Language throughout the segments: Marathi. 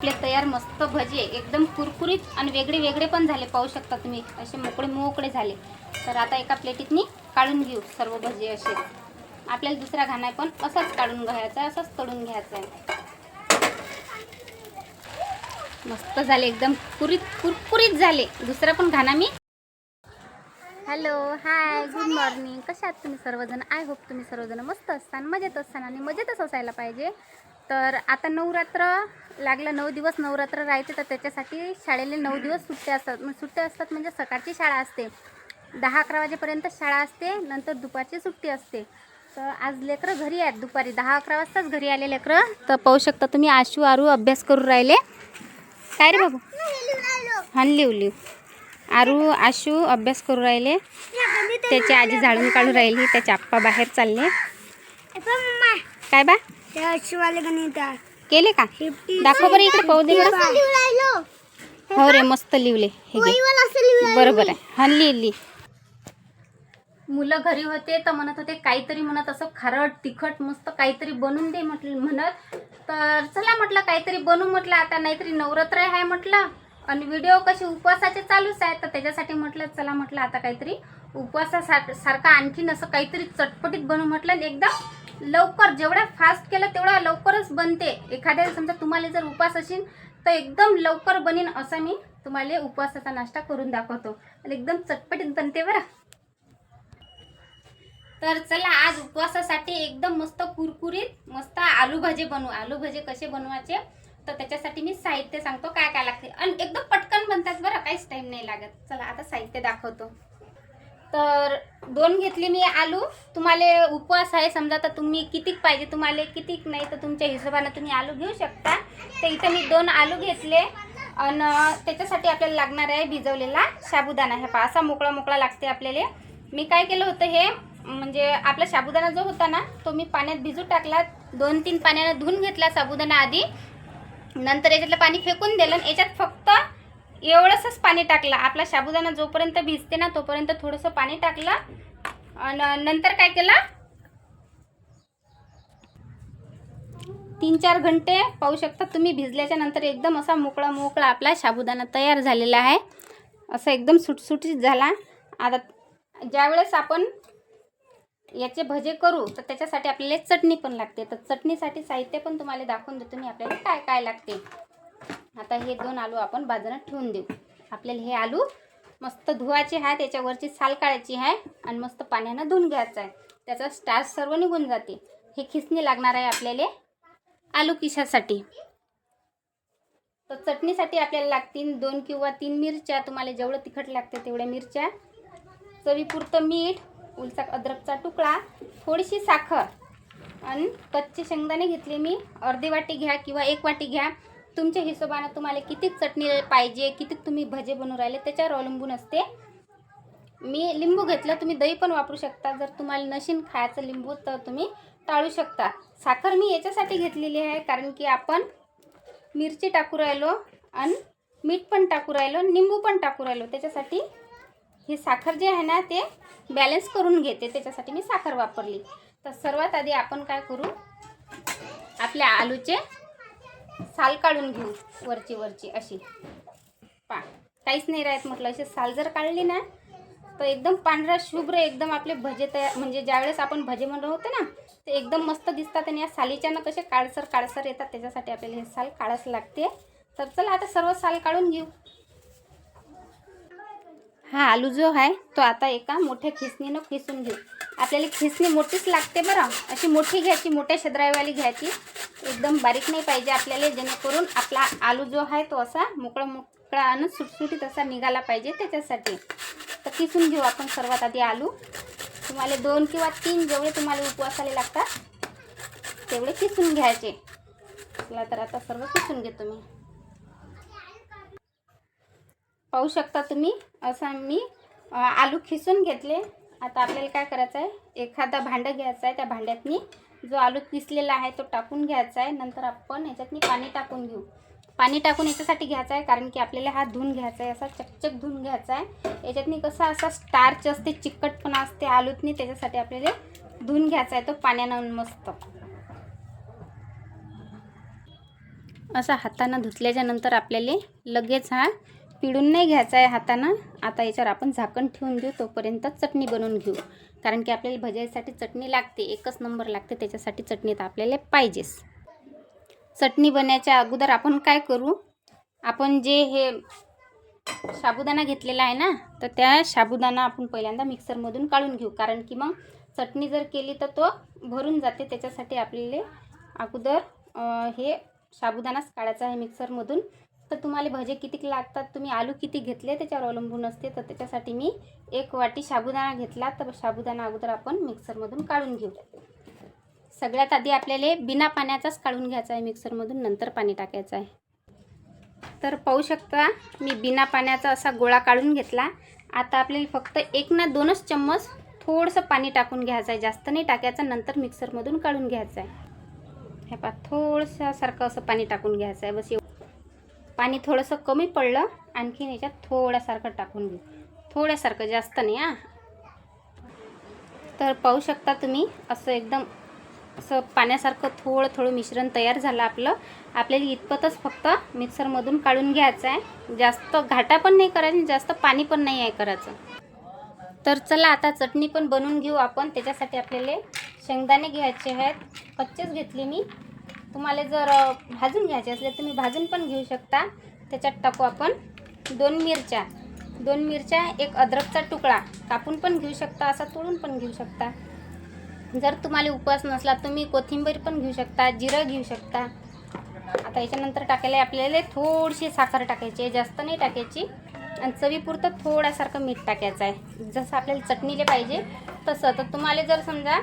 आपले तयार मस्त भजे एकदम कुरकुरीत आणि वेगळे वेगळे पण झाले पाहू शकता तुम्ही. असे मोकळे मोकळे झाले. तर आता एका प्लेटीत मी काढून घेऊ सर्व भजे असे. आपल्याला दुसरा घाणा पण असाच काढून घ्यायचा आहे असाच तळून घ्यायचा आहे. मस्त झाले एकदम कुरीत कुरकुरीत झाले. दुसरा पण घाणा मी. हॅलो हाय गुड मॉर्निंग कशा आहात तुम्ही सर्वजण? आय होप तुम्ही सर्वजण मस्त असतान मजेत असताना आणि मजेतच असायला पाहिजे. तर आता नवरात्र लागलं नऊ दिवस नवरात्र राहते तर त्याच्यासाठी शाळेला नऊ दिवस सुट्ट्या असतात. मग सुट्ट्या असतात म्हणजे सकाळची शाळा असते. दहा अकरा वाजेपर्यंत शाळा असते नंतर दुपारची सुट्टी असते. तर आज लेकरं घरी आहेत दुपारी. दहा अकरा वाजताच घरी आले लेकरं. तर पाहू शकता तुम्ही आशू आरू अभ्यास करू राहिले. काय रे बाबू? हा लिव लिव आरू आशू अभ्यास करू राहिले. त्याची आजी झाडून काढून राहिली. त्याचे आप्पा बाहेर चालले. काय बा? शिवाले गणित केले का? दाखव बरं इकडे पाहू दे बरं. हो रे मस्त लिवले हे घे. बरोबर आहे. हा लिहिली मुलं घरी होते तर म्हणत होते काहीतरी म्हणत असं खारट तिखट मस्त काहीतरी बनवून दे म्हटलं म्हणत. तर चला म्हटलं काहीतरी बनवू म्हटलं आता नाहीतरी नवरात्र आहे म्हटलं. आणि व्हिडिओ कसे उपवासाचे चालूच आहेत तर त्याच्यासाठी म्हटलं चला म्हटलं आता काहीतरी उपवासासार सारखं आणखीन असं काहीतरी चटपटीत बनवू म्हटलं एकदम लवकर जेवढ्या फास्ट केलं तेवढ्या लवकरच बनते. एखाद्या समजा तुम्हाला जर उपवास असेल तर एकदम लवकर बनीन असं मी तुम्हाला उपवासाचा नाश्ता करून दाखवतो. आणि एकदम चटपटीत बनते बरं. तर चला आज उपवासासाठी एकदम मस्त कुरकुरीत मस्त आलू भजे बनवू. आलू भजे कसे बनवायचे तर त्याच्यासाठी मी साहित्य सांगतो काय काय लागते. आणि एकदम पटकन बनतात बरं काहीच टाईम नाही लागत. चला आता साहित्य दाखवतो. तर दोन घेतले मी आलू. तुम्हाला उपवास आहे समजा तर तुम्ही कितीक पाहिजे तुम्हाला कितीक नाही तर तुमच्या हिशोबानं तुम्ही आलू घेऊ शकता. तर इथं मी दोन आलू घेतले. आणि त्याच्यासाठी आपल्याला लागणार आहे भिजवलेला साबुदाणा हे पहा असा मोकळा मोकळा लागते आपल्याला. मी काय केलं होतं हे म्हणजे आपला साबुदाणा जो होता ना तो मी पाण्यात भिजू टाकला. दोन तीन पाण्यानं धुवून घेतला साबुदाणा आधी. नंतर याच्यातलं पाणी फेकून दिलं. आणि याच्यात फक्त एवढंसंच पाणी टाकलं. आपला साबुदाणा जोपर्यंत भिजते ना तोपर्यंत थोडंसं पाणी टाकलं. आणि नंतर काय केलं? तीन चार घंटे पाहू शकता तुम्ही भिजल्याच्या नंतर एकदम असा मोकळा मोकळा आपला साबुदाणा तयार झालेला आहे. असं एकदम सुटसुटीत झाला. आता ज्यावेळेस आपण याचे भजे करू तर त्याच्यासाठी आपल्याला चटणी पण लागते. तर चटणीसाठी साहित्य पण तुम्हाला दाखवून देतो मी आपल्याला काय काय लागते. आता हे दोन आलू आपण बाजारात ठेवून देऊ. आपल्याला हे आलू मस्त धुवायचे आहे त्याच्यावरची साल काढायची आहे आणि मस्त पाण्यानं धुवून घ्यायचं आहे. त्याचा स्टार्च सर्व निघून जाते. हे खिसणी लागणार आहे आपल्याला आलू किशासाठी तर चटणीसाठी आपल्याला लागतील दोन किंवा तीन मिरच्या. तुम्हाला जेवढं तिखट लागते तेवढ्या मिरच्या. चवीपुरतं मीठ उलचा अद्रकचा तुकडा थोडीशी साखर. आणि कच्चे शेंगदाणे घेतले मी. अर्धी वाटी घ्या किंवा एक वाटी घ्या. तुमच्या हिशोबानं तुम्हाला किती चटणी पाहिजे किती तुम्ही भजे बनवून राहिले त्याच्यावर अवलंबून असते. मी लिंबू घेतलं तुम्ही दही पण वापरू शकता. जर तुम्हाला नशीन खायचं लिंबू तर तुम्ही टाळू शकता. साखर मी याच्यासाठी घेतलेली आहे कारण की आपण मिरची टाकू राहिलो आणि मीठ पण टाकू राहिलो निंबू पण टाकू राहिलो. त्याच्यासाठी ही साखर जे आहे ना ते बॅलन्स करून घेते. त्याच्यासाठी मी साखर वापरली. तर सर्वात आधी आपण काय करू? आपल्या आलूचे साल काढून घेऊ वरची वरची अशी. पा काहीच नाही राहत म्हटलं अशी साल जर काढली ना तर एकदम पांढरा शुभ्र एकदम आपले भजे तयार म्हणजे ज्यावेळेस आपण भजे म्हणलो होते ना ते एकदम मस्त दिसतात आणि या सालीच्यानं कसे काळसर काळसर येतात त्याच्यासाठी आपल्याला हे साल काढाच लागते. तर चला आता सर्व साल काढून घेऊ. हा आलू जो आहे तो आता एका मोठ्या खिसणीनं खिसून घेऊ. आपल्याला खिसणी मोठीच लागते बरं. अशी मोठी घ्यायची मोठ्या छद्रावाली घ्यायची. एकदम बारीक नाही पाहिजे आपल्याला जेणेकरून आपला आलू जो आहे तो असा मोकळा मोकळा आणि सुटसुटीत असा निघाला पाहिजे त्याच्यासाठी. तर किसून घेऊ आपण सर्वात आधी आलू. तुम्हाला दोन किंवा तीन जेवढे तुम्हाला उपवासाले लागतात तेवढे किसून घ्यायचे. चला तर आता सर्व किसून घेतो मी. पाहू शकता तुम्ही असं मी आलू खिसून घेतले. आता आपल्याला काय करायचं आहे एखादा भांडं घ्यायचं आहे त्या भांड्यातनी. जो आलू किसलेला आहे तो टाकून घ्यायचा आहे. नंतर आपण याच्यातनी पाणी टाकून घेऊ. पाणी टाकून याच्यासाठी घ्यायचं आहे कारण की आपल्याला हा धुवून घ्यायचा आहे. असा चकचक धुवून घ्यायचा आहे. याच्यातनी कसा असा स्टार्च असते चिकटपणा असते आलूतनी त्याच्यासाठी आपल्याला धुवून घ्यायचा आहे. तो पाण्यानं मस्त. असा हातानं धुतल्याच्या नंतर आपल्याला लगेच हा पिळून नाही घ्यायचा आहे हातानं. आता याच्यावर आपण झाकण ठेवून देऊ तोपर्यंत चटणी बनवून घेऊ. कारण की आपल्याला भजायसाठी चटणी लागते एकच नंबर लागते त्याच्यासाठी चटणी तर आपल्याला पाहिजेच. चटणी बनवायच्या अगोदर आपण काय करू? आपण जे हे साबुदाणा घेतलेला आहे ना तर त्या साबुदाणा आपण पहिल्यांदा मिक्सरमधून काढून घेऊ. कारण की मग चटणी जर केली तर तो भरून जाते त्याच्यासाठी आपल्याला अगोदर हे साबुदाणाच काढायचा आहे मिक्सरमधून. तर तुम्हाला भजे किती लागतात तुम्ही आलू किती घेतले त्याच्यावर अवलंबून असते. तर त्याच्यासाठी मी एक वाटी साबुदाणा घेतला. तर साबुदाणा अगोदर आपण मिक्सरमधून काढून घेऊ. सगळ्यात आधी आपल्याला बिना पाण्याचाच काढून घ्यायचा आहे. मिक्सरमधून नंतर पाणी टाकायचं आहे. तर पाहू शकता मी बिना पाण्याचा असा गोळा काढून घेतला. आता आपल्याला फक्त एक ना दोनच चम्मच थोडंसं पाणी टाकून घ्यायचं आहे. जास्त नाही टाकायचं नंतर मिक्सरमधून काढून घ्यायचं आहे. ह्या पा थोडंसं सारखं असं पाणी टाकून घ्यायचं आहे. बस पाणी थोडंसं कमी पडलं आणखीन याच्यात थोड्यासारखं टाकून घेऊ. थोड्यासारखं जास्त नाही हां. तर पाहू शकता तुम्ही असं एकदम असं पाण्यासारखं थोडं थोडं मिश्रण तयार झालं आपलं. आपल्याला इतपतच फक्त मिक्सरमधून काढून घ्यायचं आहे. जास्त घाटा पण नाही करायचं जास्त पाणी पण नाही आहे करायचं. तर चला आता चटणी पण बनवून घेऊ आपण. त्याच्यासाठी आपल्याला शेंगदाणे घ्यायचे आहेत. कच्चेच घेतले मी. तुम्हाला जर भाजून घ्यायचे असले तुम्ही भाजून पण घेऊ शकता. त्याच्यात टाकू आपण दोन मिरच्या. दोन मिरच्या एक अद्रकचा तुकडा. कापून पण घेऊ शकता असा तोडून पण घेऊ शकता. जर तुम्हाला उपवास नसला तुम्ही कोथिंबीर पण घेऊ शकता जिरं घेऊ शकता. आता याच्यानंतर टाकायला आपल्याला थोडीशी साखर टाकायची आहे जास्त नाही टाकायची. आणि चवीपुरतं थोड्यासारखं मीठ टाकायचं आहे. जसं आपल्याला चटणीले पाहिजे तसं. तर तुम्हाला जर समजा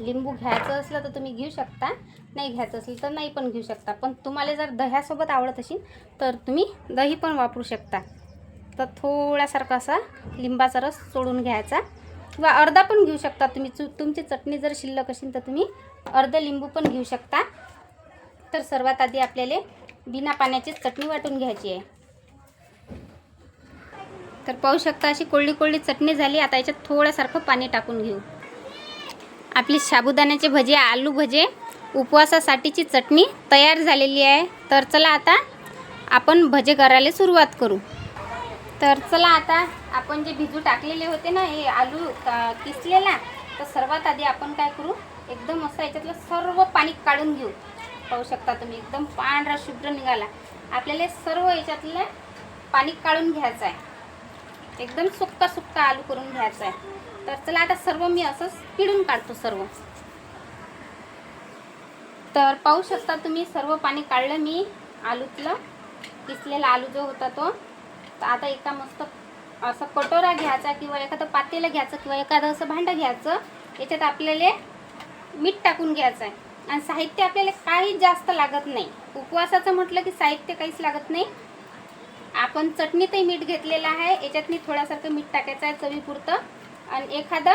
लिंबू घ्यायचं असलं तर तुम्ही घेऊ शकता नाही घ्यायचं असेल तर नाही पण घेऊ शकता. पण तुम्हाला जर दह्यासोबत आवडत असेल तर तुम्ही दही पण वापरू शकता. तर थोड्यासारखा असा लिंबाचा रस सोडून घ्यायचा. किंवा अर्धा पण घेऊ शकता तुम्ही. चु तुमची चटणी जर शिल्लक असेल तर तुम्ही अर्ध लिंबू पण घेऊ शकता. तर सर्वात आधी आपल्याला बिना पाण्याची चटणी वाटून घ्यायची आहे. तर पाहू शकता अशी कोरडी कोरडी चटणी झाली. आता याच्यात थोड्यासारखं पाणी टाकून घेऊ. आपली साबुदाण्याचे भजे आलू भजे उपवासासाठीची चटणी तयार झालेली आहे. तर चला आता आपण भजे करायला सुरुवात करू. तर चला आता आपण जे भिजू टाकलेले होते ना हे आलू किसलेला तर सर्वात आधी आपण काय करू? एकदम असं याच्यातलं सर्व पाणी काढून घेऊ. पाहू शकता तुम्ही एकदम पांढरा शुभ्र निघाला. आपल्याला सर्व याच्यातलं पाणी काढून घ्यायचं आहे. एकदम सुक्का सुक्का आलू करून घ्यायचा आहे. तर चला आता सर्व मी असंच पिळून काढतो सर्व. तर पाहू शकता तुम्ही सर्व पाणी काढलं मी आलूतलं. किसलेला आलू जो होता तो. तर आता एका मस्त असं कटोरा घ्यायचा किंवा एखादं पातेलं घ्यायचं किंवा एखादं असं भांडं घ्यायचं. याच्यात आपल्याला मीठ टाकून घ्यायचं आहे आणि साहित्य आपल्याला काही जास्त लागत नाही. उपवासाचं म्हटलं की साहित्य काहीच लागत नाही. आपण चटणीतही मीठ घेतलेलं आहे. याच्यातनी थोडासारखं मीठ टाकायचं आहे चवीपुरतं. आणि एखादा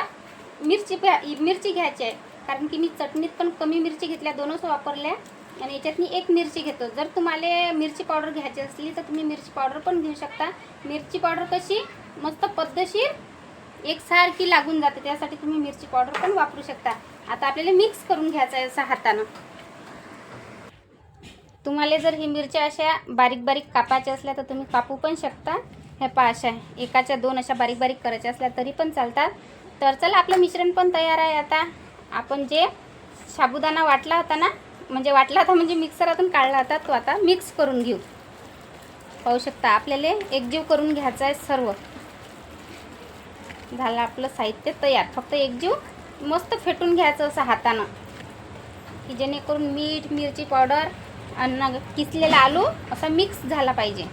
मिरची प्या- मिरची घ्यायची आहे. कारण की मी चटणीत पण कमी मिरची घेतल्या दोनच वापरल्या आणि याच्यातनी एक मिरची घेतो. जर तुम्हाला मिरची पावडर घ्यायची असली तर तुम्ही मिरची पावडर पण घेऊ शकता. मिरची पावडर कशी मस्त पद्धतशीर एकसारखी लागून जाते. त्यासाठी तुम्ही मिरची पावडर पण वापरू शकता. आता आपल्याला मिक्स करून घ्यायचं आहे असं हातानं. तुम्हाला जर ही मिरच्या अशा बारीक बारीक कापायच्या असल्या तर तुम्ही कापू पण शकता. ह्या पा अशा एकाच्या दोन अशा बारीक बारीक करायच्या असल्या तरी पण चालतात. तर चला आपलं मिश्रण पण तयार आहे आता. आपण जे साबुदाणा वाटला होता ना म्हणजे वाटला होता म्हणजे मिक्सरातून काढला होता तो आता मिक्स करून घेऊ. पाहू शकता आपल्याला एकजीव करून घ्यायचा आहे सर्व. झालं आपलं साहित्य तयार. फक्त एकजीव मस्त फेटून घ्यायचं असं हातानं. की जेणेकरून मीठ मिरची पावडर अन्न किसलेला आलू असा मिक्स झाला पाहिजे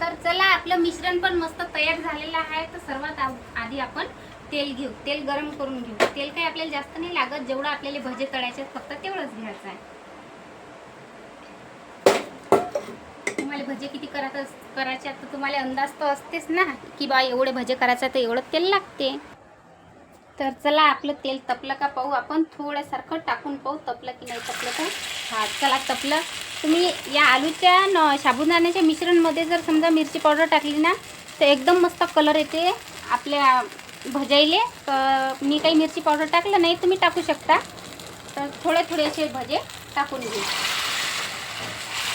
तर चला आपलं मिश्रण पण मस्त तयार झालेलं आहे. तर सर्वात आधी आपण तेल घेऊ. तेल गरम करून घेऊ. तेल काही आपल्याला जास्त नाही लागत. जेवढं आपल्याला भजे तळायचे फक्त तेवढंच घ्यायचं आहे. तुम्हाला भजे किती करायचं करायचे तर तुम्हाला अंदाज तर असतेच ना की बा एवढे भजे करायचे तर एवढं तेल लागते. तर चला आपलं तेल तपलं का पाहू आपण. थोड्यासारखं टाकून पाहू तपलं की नाही तपलं का हा चला तपलं. तुम्ही या आलूच्या न साबुदाण्याच्या मिश्रणमध्ये जर समजा मिरची पावडर टाकली ना तर एकदम मस्त कलर येते आपल्या भजाईले. तर मी काही मिरची पावडर टाकलं नाही तुम्ही टाकू शकता. तर थोडे थोडे असे भजे टाकून घेऊ.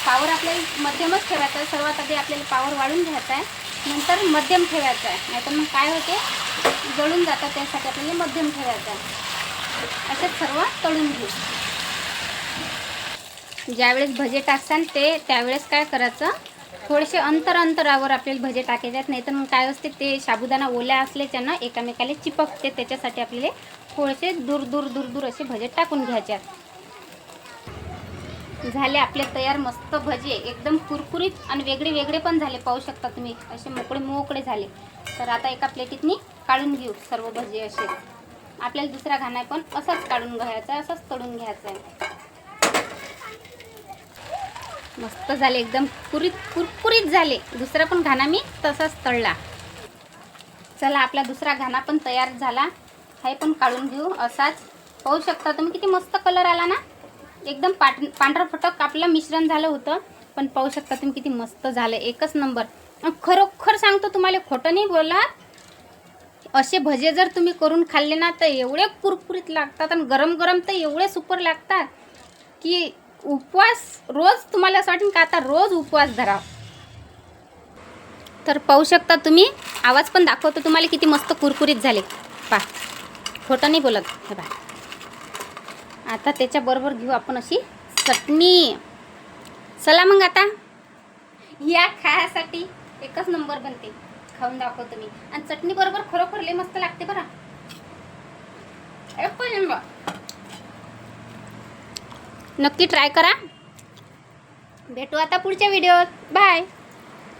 पावर आपल्याला मध्यमच ठेवायचा आहे. सर्वात आधी आपल्याला पावर वाढून घ्यायचा आहे. नंतर मध्यम ठेवायचा आहे. नाहीतर मग काय होते? जळून जातात त्यासाठी आपल्याला मध्यम ठेवायचं आहे. असेच सर्व तळून घेऊ. ज्यावेळेस भजे टाकसान ते त्यावेळेस काय करायचं? थोडेसे अंतर अंतरावर आपल्याला भजे टाकायचे आहेत. नाहीतर मग काय असते ते साबुदाणा ओल्या असल्याच्यानं एकामेकाला चिपकते. त्याच्यासाठी आपल्याला थोडेसे दूर दूर दूर दूर असे भजे टाकून घ्यायचे आहेत. झाले आपले तयार मस्त भजे. एकदम कुरकुरीत आणि वेगळे वेगळे पण झाले. पाहू शकता तुम्ही असे मोकळे मोकळे झाले. तर आता एका प्लेटीतनी काढून घेऊ सर्व भजे असे. आपल्याला दुसरा घाणा पण असाच काढून घ्यायचा आहे असाच तळून घ्यायचा आहे. मस्त झाले एकदम कुरीत कुरकुरीत झाले. दुसरा पण घाणा मी तसाच तळला. चला आपला दुसरा घाणा पण तयार झाला. हे पण काढून घेऊ असाच. पाहू शकता तुम्ही किती मस्त कलर आला ना? एकदम पाट पांढरा फटक आपलं मिश्रण झालं होतं. पण पाहू शकता तुम्ही किती मस्त झालं. एकच नंबर. खरोखर सांगतो तुम्हाला खोटं नाही बोला असे भजे जर तुम्ही करून खाल्ले ना तर एवढे कुरकुरीत लागतात आणि गरम गरम तर एवढे सुपर लागतात की उपवास रोज तुम्हाला असं वाटेल का आता रोज उपवास धराव तर पाहू शकता तुम्ही आवाज पण दाखवतो तुम्हाला किती मस्त कुरकुरीत झाले. पा खोटं नाही बोलत. हे पा आता त्याच्याबरोबर घेऊ आपण अशी चटणी. चला मग आता. या खायासाठी एकच नंबर बनते. खाऊन दाखवतो मी. आणि चटणी बरोबर खरोखर लय मस्त लागते बरं. एकच नंबर नक्की ट्राय करा. भेटू आता पुढच्या व्हिडिओत बाय